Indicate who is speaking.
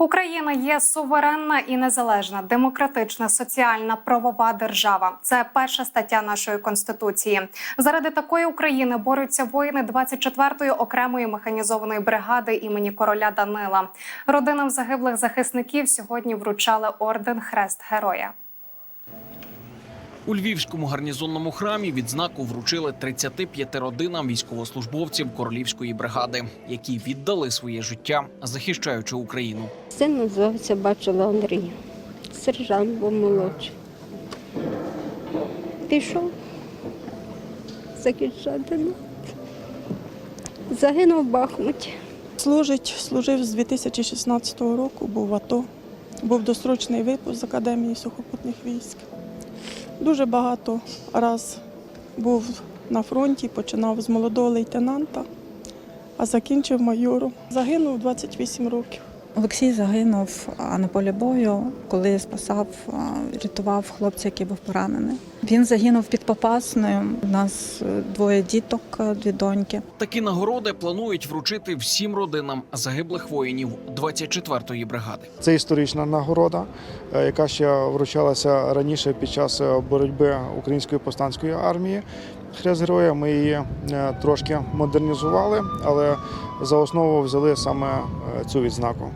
Speaker 1: Україна є суверенна і незалежна, демократична, соціальна, правова держава. Це перша стаття нашої конституції. Заради такої України борються воїни 24-ї окремої механізованої бригади імені короля Данила. Родинам загиблих захисників сьогодні вручали орден Хрест Героя.
Speaker 2: У Львівському гарнізонному храмі відзнаку вручили 35 родинам військовослужбовців королівської бригади, які віддали своє життя, захищаючи Україну.
Speaker 3: Син називався Бачила Андрій. Сержант був молодший. Пішов захищати нас. Загинув в Бахмуті.
Speaker 4: Служить, служив з 2016 року, був в АТО, був досрочний випуск з Академії сухопутних військ. Дуже багато раз був на фронті, починав з молодого лейтенанта, а закінчив майором. Загинув 28 років.
Speaker 5: Олексій загинув на полі бою, коли спасав, рятував хлопця, який був поранений. Він загинув під Попасною. У нас е, двоє діток, е, дві доньки.
Speaker 2: Такі нагороди планують вручити всім родинам загиблих воїнів 24-ї бригади.
Speaker 6: Це історична нагорода, е, яка ще вручалася раніше під час боротьби української повстанської армії. Хрест героя ми її е, трошки модернізували, але за основу взяли саме е, цю відзнаку.